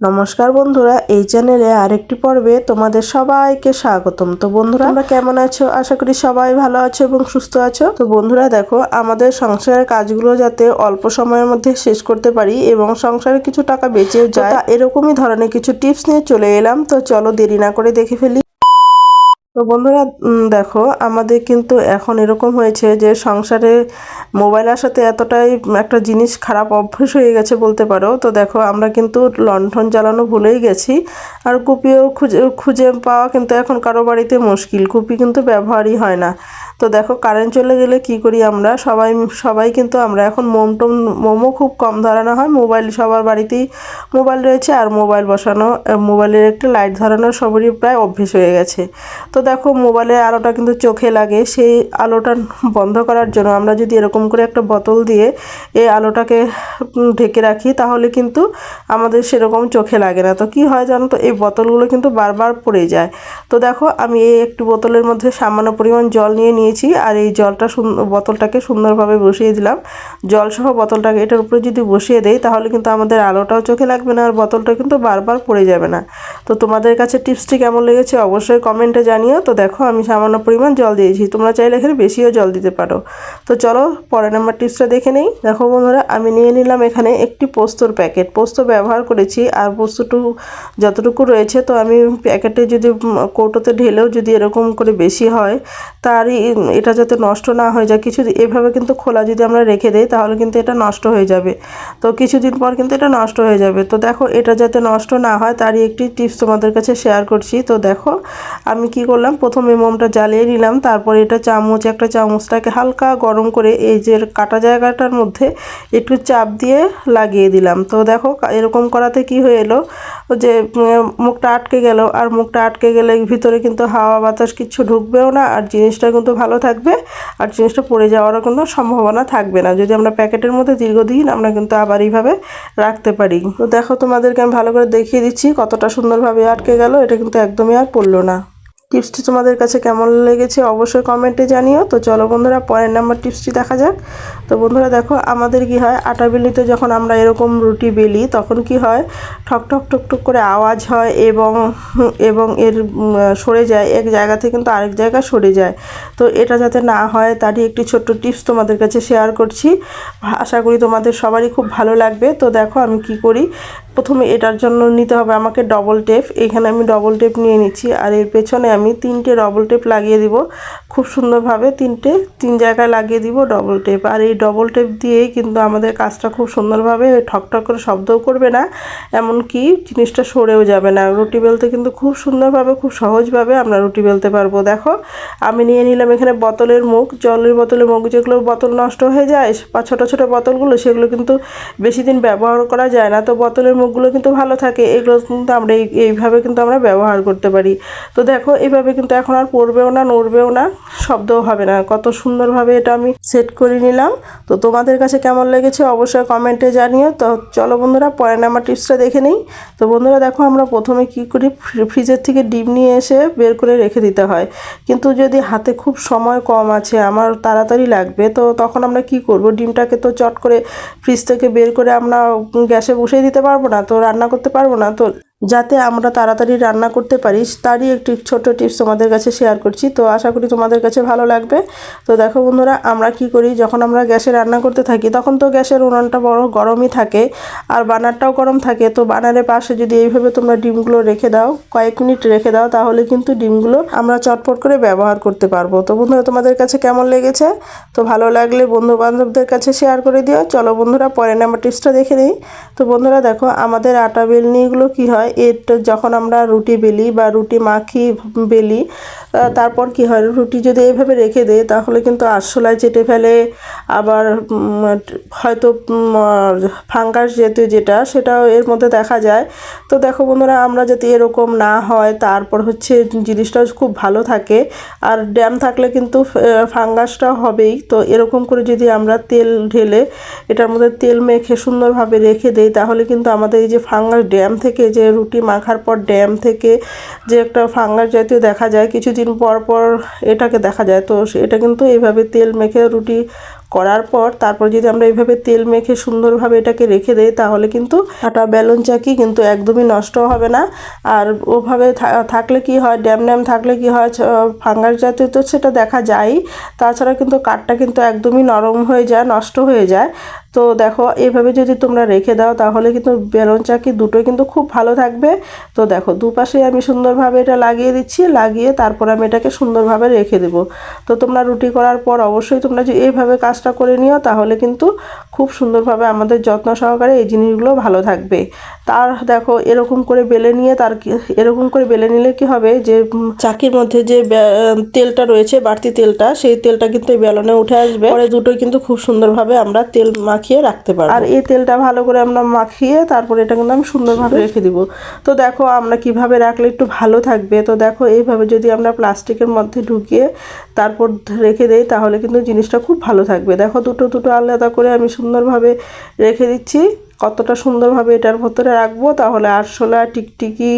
নমস্কার বন্ধুরা, এই চ্যানেলে আরেকটি পর্বে তোমাদের সবাইকে স্বাগতম। তো বন্ধুরা আমরা কেমন আছো? আশা করি সবাই ভালো আছো এবং সুস্থ আছো। তো বন্ধুরা, দেখো, আমাদের সংসারের কাজগুলো যাতে অল্প সময়ের মধ্যে শেষ করতে পারি এবং সংসারে কিছু টাকা বেঁচেও যায় এরকমই ধরনের কিছু টিপস নিয়ে চলে এলাম। তো চলো দেরি না করে দেখে ফেলি। তো বন্ধুরা দেখো, আমাদের কিন্তু এখন এরকম হয়েছে যে সংসারে মোবাইল আসাতে এতটাই একটা জিনিস খারাপ অভ্যেস হয়ে গেছে বলতে পারো। তো দেখো, আমরা কিন্তু লণ্ঠন জ্বালানো ভুলেই গেছি। আর কুপিও খুঁজে খুঁজে পাওয়া কিন্তু এখন কারও বাড়িতে মুশকিল। কুপি কিন্তু ব্যবহারই হয় না। তো দেখো কারেন্ট চলে গেলে কি করি আমরা? সবাই সবাই কিন্তু আমরা এখন মোম টোম, মোমো খুব কম ধরানো হয়। মোবাইল, সবার বাড়িতেই মোবাইল রয়েছে আর মোবাইল বসানো মোবাইলের একটা লাইট ধরানো সবারই প্রায় অভ্যেস হয়ে গেছে। তো দেখো মোবাইলের আলোটা কিন্তু চোখে লাগে। সেই আলোটা বন্ধ করার জন্য আমরা যদি এরকম করে একটা বোতল দিয়ে এই আলোটাকে ঢেকে রাখি, তাহলে কিন্তু আমাদের সেরকম চোখে লাগে না। তো কি হয় জানো তো, এই বোতলগুলো কিন্তু বারবার পড়ে যায়। তো দেখো, আমি এই একটি বোতলের মধ্যে সামান্য পরিমাণ জল নিয়ে নিয়ে নিয়েছি আর এই জলটা বোতলটাকে সুন্দরভাবে বসিয়ে দিলাম। জল সহ বোতলটাকে এটার উপরে যদি বসিয়ে দেই, তাহলে কিন্তু আমাদের আলোটাও চোখে লাগবে না আর বোতলটা কিন্তু বারবার পড়ে যাবে না। তো তোমাদের কাছে টিপসটি কেমন লেগেছে অবশ্যই কমেন্টে জানিও। তো দেখো, আমি সামান্য পরিমাণ জল দিয়েছি। তোমরা চাইলে এখানে বেশিও জল দিতে পারো। তো চলো, পরের নাম্বার টিপসটা দেখে নেই। দেখো বন্ধুরা, আমি নিয়ে নিলাম এখানে একটি পোস্তর প্যাকেট। পোস্ত ব্যবহার করেছি আর পোস্তটুকু যতটুকু রয়েছে, তো আমি প্যাকেটে যদি কৌটোতে ঢেলেও যদি এরকম করে বেশি হয়, তারই এটা যাতে নষ্ট না হয়ে যায়, কিছু এভাবে কিন্তু খোলা যদি আমরা রেখে দেই, তাহলে কিন্তু এটা নষ্ট হয়ে যাবে। তো কিছুদিন পর কিন্তু এটা নষ্ট হয়ে যাবে। তো দেখো, এটা যাতে নষ্ট না হয়, তারই একটি টিপস তোমাদের কাছে শেয়ার করছি। তো দেখো, আমি কি করলাম? প্রথমে মোমটা জ্বালিয়ে নিলাম, তারপরে এটা চামচ, একটা চামচটাকে হালকা গরম করে এই যে কাটা জায়গাটার মধ্যে একটু চাপ দিয়ে লাগিয়ে দিলাম। তো দেখো এরকম করাতে কি হয়ে এলো? যে মুখটা আটকে গেল, আর মুখটা আটকে গেলে ভিতরে কিন্তু হাওয়া বাতাস কিছু ঢুকবেও না, আর জিনিসটা কিন্তু ভালো থাকবে আর জিনিসটা পড়ে যাওয়ারও কোনো সম্ভাবনা থাকবে না। যদি আমরা প্যাকেটের মধ্যে দীর্ঘদিন আমরা কিন্তু আবার এইভাবে রাখতে পারি। তো দেখো তোমাদেরকে আমি ভালো করে দেখিয়ে দিচ্ছি কতটা সুন্দরভাবে আটকে গেল, এটা কিন্তু একদমই আর পড়ল না। টিপসটি তোমাদের কাছে কেমন লেগেছে অবশ্যই কমেন্টে জানিও। তো চলো বন্ধুরা, পরের নাম্বার টিপসটি দেখা যাক। তো বন্ধুরা দেখো, আমাদের কি হয়, আটা বেলিতে যখন আমরা এরকম রুটি বেলি, তখন কি হয়, ঠক ঠক ঠক ঠক করে আওয়াজ হয় এবং এবং এর সরে যায়, এক জায়গা থেকে কিন্তু আরেক জায়গা সরে যায়। তো এটা যাতে না হয়, তারই একটি ছোট্ট টিপস তোমাদের কাছে শেয়ার করছি। আশা করি তোমাদের সবারই খুব ভালো লাগবে। তো দেখো আমি কি করি প্রথমে এটার জন্য নিতে হবে আমাকে ডবল টেপ এখানে আমি ডবল টেপ নিয়ে নিচ্ছি আর এর পেছনে আমি তিনটে ডবল টেপ লাগিয়ে দিব। খুব সুন্দরভাবে তিনটে, তিন জায়গায় লাগিয়ে দিব ডবল টেপ আর এই ডবল টেপ দিয়েই কিন্তু আমাদের কাজটা খুব সুন্দরভাবে ঠকঠক করে শব্দও করবে না, এমনকি জিনিসটা সরেও যাবে না। রুটি বেলতে কিন্তু খুব সুন্দরভাবে, খুব সহজভাবে আমরা রুটি বেলতে পারব। দেখো, আমি নিয়ে নিলাম এখানে বোতলের মুখ। জলের বোতলের মুখ যেগুলো বোতল নষ্ট হয়ে যায়, বা ছোটো ছোটো বোতলগুলো, সেগুলো কিন্তু বেশি দিন ব্যবহার করা যায় না। তো বোতলের মুখগুলো কিন্তু ভালো থাকে, এগুলো কিন্তু আমরা এই- এইভাবে কিন্তু আমরা ব্যবহার করতে পারি। তো দেখো এইভাবে কিন্তু এখন আর পড়বেও না, নড়বেও না, শব্দও হবে না। কত সুন্দরভাবে এটা আমি সেট করে নিলাম। তো তোমাদের কাছে কেমন লেগেছে অবশ্যই কমেন্টে জানিও। তো চলো বন্ধুরা পরে নাম্বার টিপসটা দেখে নিই। তো বন্ধুরা, দেখো আমরা প্রথমে কি করি, ফ্রি- ফ্রিজের থেকে ডিম নিয়ে এসে বের করে রেখে দিতে হয়। কিন্তু যদি হাতে খুব সময় কম আছে, আমার তাড়াতাড়ি লাগবে, তো তখন আমরা কি করব? ডিমটাকে তো চট করে ফ্রিজ থেকে বের করে আমরা গ্যাসে বসিয়ে দিতে পারব না তো রান্না করতে পারব না তো যাতে আমরা তাড়াতাড়ি রান্না করতে পারি, তারই একটি ছোট টিপস তোমাদের কাছে শেয়ার করছি। তো আশা করি তোমাদের কাছে ভালো লাগবে। তো দেখো বন্ধুরা, আমরা কি করি, যখন আমরা গ্যাসে রান্না করতে থাকি, তখন তো গ্যাসের উনানটা বড় গরমই থাকে আর বানারটাও গরম থাকে। তো বানারের পাশে যদি এইভাবে তোমরা ডিমগুলো রেখে দাও, কয়েক মিনিট রেখে দাও, তাহলে কিন্তু ডিমগুলো আমরা চটপট করে ব্যবহার করতে পারব। তো বন্ধুরা, তোমাদের কাছে কেমন লেগেছে? তো ভালো লাগলে বন্ধু বান্ধবদের কাছে শেয়ার করে দিও। চলো বন্ধুরা পরে নাম্বার টিপসটা দেখে নিই। তো বন্ধুরা, দেখো আমাদের আটা বেলনিগুলো কি হয়? এটা যখন আমরা রুটি বেলি বা রুটি মাখি বেলি তারপর কি হয়? রুটি যদি এইভাবে রেখে দেয়, তাহলে কিন্তু আরশোলায় চেটে ফেলে, আবার হয়তো ফাঙ্গাস জাতীয় যেটা, সেটাও এর মধ্যে দেখা যায়। তো দেখো বন্ধুরা, আমরা যাতে এরকম না হয়, তারপর হচ্ছে জিনিসটা খুব ভালো থাকে। আর ড্যাম থাকলে কিন্তু ফাঙ্গাসটা হবেই। তো এরকম করে যদি আমরা তেল ঢেলে, এটার মধ্যে তেল মেখে সুন্দরভাবে রেখে দেই, তাহলে কিন্তু আমাদের এই যে ফাঙ্গাস ড্যাম থেকে যে রুটি মাখার পর ড্যাম থেকে যে একটা ফাঙ্গাস জাতীয় দেখা যায়, কিছুদিন পর পর এটাকে দেখা যায়। তো এটা কিন্তু এইভাবে তেল মেখে রুটি করার পর তারপর যদি আমরা এইভাবে তেল মেখে সুন্দরভাবে এটাকে রেখে দেই, তাহলে কিন্তু আটা বেলুন চাকি কিন্তু একদমই নষ্ট হবে না। আর ওভাবে থাকলে কি হয় ড্যাম ড্যাম থাকলে কি হয় ফাঙ্গাস জাতীয় তো সেটা দেখা যায় তাছাড়া কিন্তু কাঠটা কিন্তু একদমই নরম হয়ে যায়, নষ্ট হয়ে যায়। তো দেখো এভাবে যদি তোমরা রেখে দাও, তাহলে কিন্তু বেলুন চাকি দুটোই কিন্তু খুব ভালো থাকবে। তো দেখো, দুপাশে আমি সুন্দরভাবে এটা লাগিয়ে দিচ্ছি, লাগিয়ে তারপর আমি এটাকে সুন্দরভাবে রেখে দেব। তো তোমরা রুটি করার পর অবশ্যই তোমরা যে এইভাবে কাজটা করে নিও তাহলে কিন্তু খুব সুন্দরভাবে আমাদের যত্ন সহকারে এই জিনিসগুলো ভালো থাকবে। তার দেখো এরকম করে বেলে নিয়ে তার এরকম করে বেলে নিলে কি হবে যে চাকির মধ্যে যে তেলটা রয়েছে বাড়তি তেলটা সেই তেলটা কিন্তু এই বেলনে উঠে আসবে। পরে দুটোই কিন্তু খুব সুন্দরভাবে আমরা তেল মাখিয়ে রাখতে পারব। আর এই তেলটা ভালো করে আমরা মাখিয়ে তারপর এটা কিন্তু আমি সুন্দরভাবে রেখে দিব। তো দেখো আমরা কীভাবে রাখলে একটু ভালো থাকবে? তো দেখো এইভাবে যদি আমরা প্লাস্টিকের মধ্যে ঢুকিয়ে তারপর রেখে দেই তাহলে কিন্তু জিনিসটা খুব ভালো থাকবে। দেখো দুটো দুটো আলাদা করে আমি সুন্দরভাবে রেখে দিচ্ছি। কতটা সুন্দরভাবে এটার ভেতরে রাখব তাহলে আরশোলা টিকটিকি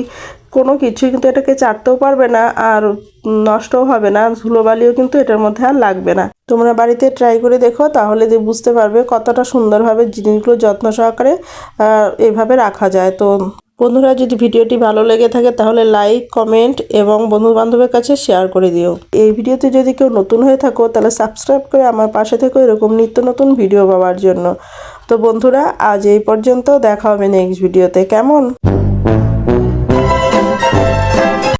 কোনো কিছুই কিন্তু এটাকে চাটতেও পারবে না আর নষ্টও হবে না। ধুলোবালিও কিন্তু এটার মধ্যে আর লাগবে না। তোমরা বাড়িতে ট্রাই করে দেখো তাহলে যে বুঝতে পারবে কতটা সুন্দরভাবে জিনিসগুলো যত্ন সহকারে এভাবে রাখা যায়। তো বন্ধুরা, যদি ভিডিওটি ভালো লেগে থাকে তাহলে লাইক, কমেন্ট এবং বন্ধু বান্ধবের কাছে শেয়ার করে দিও। এই ভিডিওতে যদি কেউ নতুন হয়ে থাকো, তাহলে সাবস্ক্রাইব করে আমার পাশে থেকো এরকম নিত্য নতুন ভিডিও পাওয়ার জন্য। তো বন্ধুরা, আজ এই পর্যন্ত দেখা হবে নেক্সট ভিডিওতে কেমন?